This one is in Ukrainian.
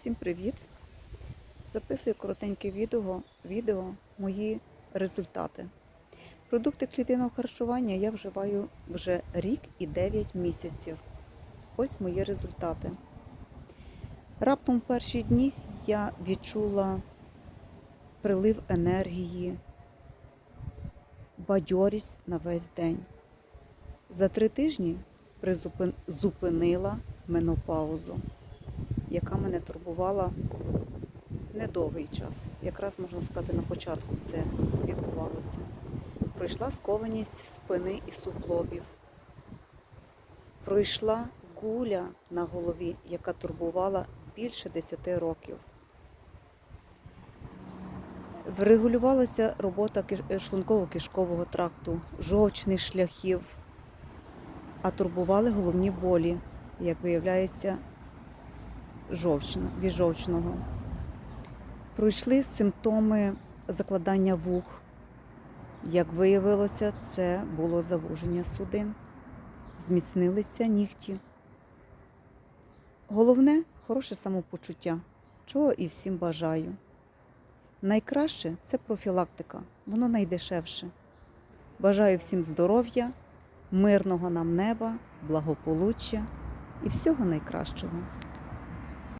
Всім привіт! Записую коротеньке відео, відео мої результати. Продукти клітинного харчування я вживаю вже рік і 9 місяців. Ось мої результати. Раптом в перші дні я відчула прилив енергії, бадьорість на весь день. За три тижні призупин- зупинила менопаузу яка мене турбувала недовгий час. Якраз можна сказати, на початку це відбувалося. Пройшла скованість спини і суглобів. Пройшла гуля на голові, яка турбувала більше 10 років. Врегулювалася робота шлунково-кишкового тракту, жовчних шляхів, а турбували головні болі, як виявляється, від жовчного. Пройшли симптоми закладання вух. Як виявилося, це було завуження судин. Зміцнилися нігті. Головне хороше самопочуття, чого і всім бажаю. Найкраще це профілактика, воно найдешевше. Бажаю всім здоров'я, мирного нам неба, благополуччя і всього найкращого.